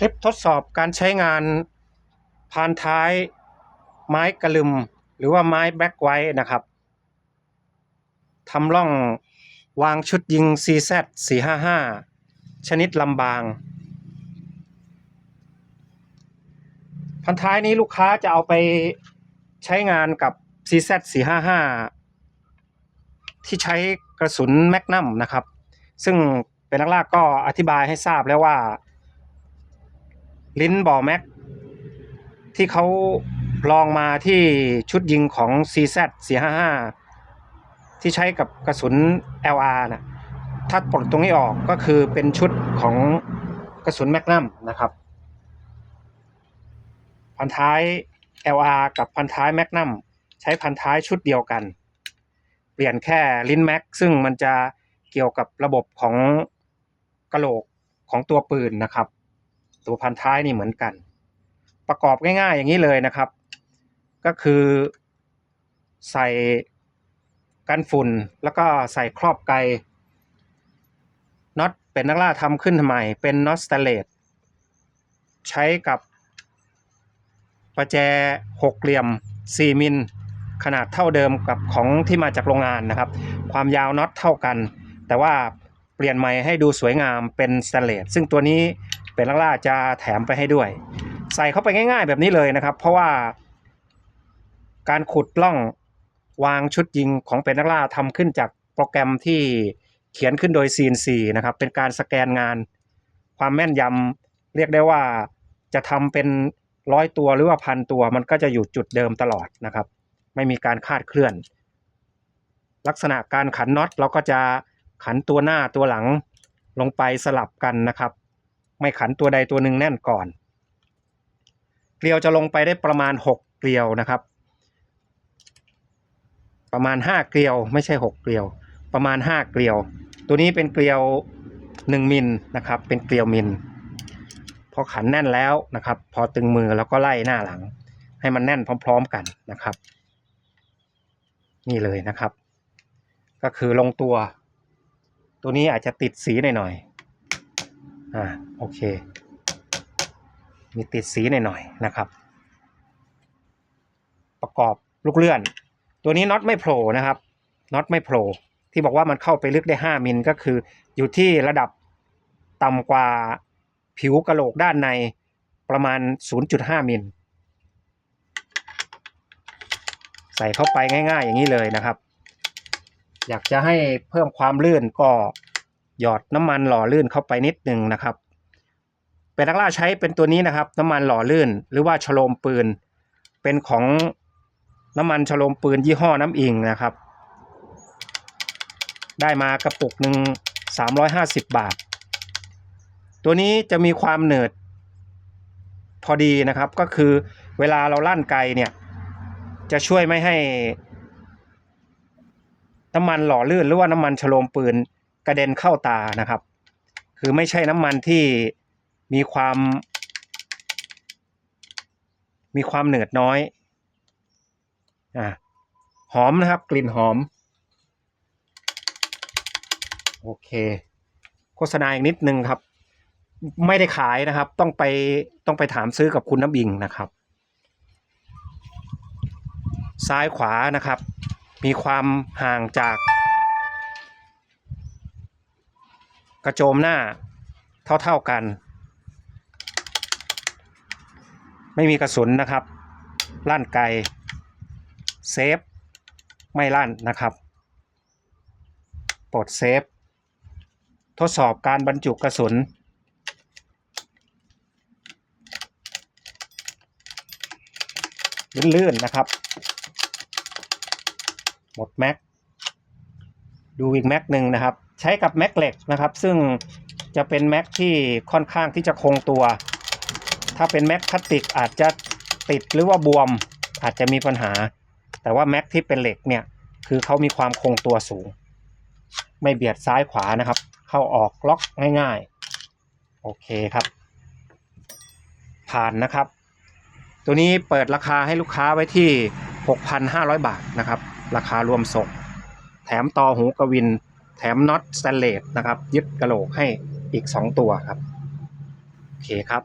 คลิปทดสอบการใช้งานพานท้ายไม้กระลึม หรือว่าไม้แบ็กไว้นะครับทำร่องวางชุดยิง CZ 455 ชนิดลำบาง พันท้ายนี้ลูกค้าจะเอาไปใช้งานกับ CZ 455 ที่ใช้กระสุนแมกนัมนะครับ ซึ่งเป็นนักล่าก็อธิบายให้ทราบแล้วว่า ลิ้นบ่อแม็ก ที่เขาลองมาที่ชุดยิงของ CZ 455 ที่ใช้กับกระสุน LR นะถ้าปลดตรงนี้ออกก็คือเป็นชุดของกระสุนแมกนัมนะครับ พันท้าย LR กับพันท้ายแมกนัมใช้พันท้ายชุดเดียวกัน เปลี่ยนแค่ลิ้นแม็กซึ่งมันจะเกี่ยวกับระบบของกระโหลกของตัวปืนนะครับ ตัวพันท้ายนี่เหมือนกัน ประกอบง่ายๆ อย่างนี้เลยนะครับ ก็คือใส่กันฝุ่นแล้วก็ใส่ครอบไกน็อตเป็นนักล่าทำขึ้นใหม่เป็นน็อตสเตเลสใช้กับประแจหกเหลี่ยม 4 มิล ขนาดเท่าเดิมกับของที่มาจากโรงงานนะครับ ความยาวน็อตเท่ากัน แต่ว่าเปลี่ยนใหม่ให้ดูสวยงามเป็นสแตเลสซึ่งตัวนี้ เป็นลักล่าจะแถมไปให้ด้วย ใส่เข้าไปง่าย ๆ แบบนี้เลยนะครับ เพราะว่าการขุดล่องวางชุดยิงของเป็นนักล่าทำขึ้นจากโปรแกรมที่เขียนขึ้นโดย CNC นะครับ เป็นการสแกนงาน ความแม่นยำเรียกได้ว่าจะทำเป็นร้อยตัวหรือว่าพันตัว มันก็จะอยู่จุดเดิมตลอดนะครับ ไม่มีการคาดเคลื่อน ลักษณะการขันน็อตเราก็จะขันตัวหน้าตัวหลังลงไปสลับกันนะครับ ไม่ขันตัวใดตัวหนึ่งแน่นก่อน เกลียวจะลงไปได้ประมาณ 6 เกลียวนะครับ ประมาณ 5 เกลียวไม่ใช่ 6 เกลียว ประมาณ 5 เกลียว ตัวนี้เป็นเกลียว 1 มิลนะครับ เป็นเกลียวมิลพอขันแน่นแล้วนะครับ พอตึงมือแล้วก็ไล่หน้าหลัง ให้มันแน่นพร้อม ๆกันนะครับ นี่เลยนะครับ ก็คือลงตัว ตัวนี้อาจจะติดสีหน่อยๆ อ่าโอเค มีติดสีหน่อยๆนะครับ ประกอบลูกเลื่อน ตัวนี้น็อตไม่โผล่นะครับน็อตไม่โผล่ที่บอกว่ามันเข้าไปลึกได้ 5 มิลก็คือ อยู่ที่ระดับต่ำกว่าผิวกระโหลกด้านในประมาณ 0.5 มิลใส่เข้าไปง่าย ๆ อย่างนี้เลยนะครับ อยากจะให้เพิ่มความลื่นก็ หยอดน้ำมันหล่อลื่นเข้าไปนิดนึงนะครับเป็นนักล่าใช้เป็นตัวนี้นะครับ น้ำมันหล่อลื่น หรือว่าฉโลมปืน เป็นของน้ำมันฉโลมปืนยี่ห้อน้ำอิงนะครับ ได้มากระปุกหนึ่ง350 บาท ตัวนี้จะมีความเหนืดพอดีนะครับก็คือเวลาเราลั่นไกลเนี่ยจะช่วยไม่ให้น้ำมันหล่อลื่นหรือว่าน้ำมันฉโลมปืน กระเด็นเข้าตานะครับ คือไม่ใช่น้ำมันที่มีความ มีความเหนืดน้อยอ่าหอมนะครับ กลิ่นหอม โอเค โฆษณาอีกนิดนึงครับ ไม่ได้ขายนะครับ ต้องไปต้องไปถามซื้อกับคุณน้ำบิงนะครับ ซ้ายขวานะครับ มีความห่างจาก กระโจมหน้าเท่าๆกัน ไม่มีกระสุนนะครับ ลั่นไกลเซฟ ไม่ลั่นนะครับปลดเซฟ ทดสอบการบรรจุกระสุน ลื่นๆนะครับ หมดแม็ก ดูอีกแม็กหนึ่งนะครับ ใช้กับแม็กเหล็กนะครับ ซึ่งจะเป็นแม็กที่ค่อนข้างที่จะคงตัว ถ้าเป็นแม็กพลาสติกอาจจะติดหรือว่าบวมอาจจะมีปัญหา แต่ว่าแม็กที่เป็นเหล็กเนี่ยคือเขามีความคงตัวสูง ไม่เบียดซ้ายขวานะครับ เข้าออกล็อกง่ายๆ โอเคครับ ผ่านนะครับ ตัวนี้เปิดราคาให้ลูกค้าไว้ที่ 6,500 บาทนะครับ ราคารวมส่ง แถมต่อหูกวิน แถมน็อตสแตนเลสนะครับ ยึดกระโหลกให้อีก 2 ตัวครับ โอเคครับ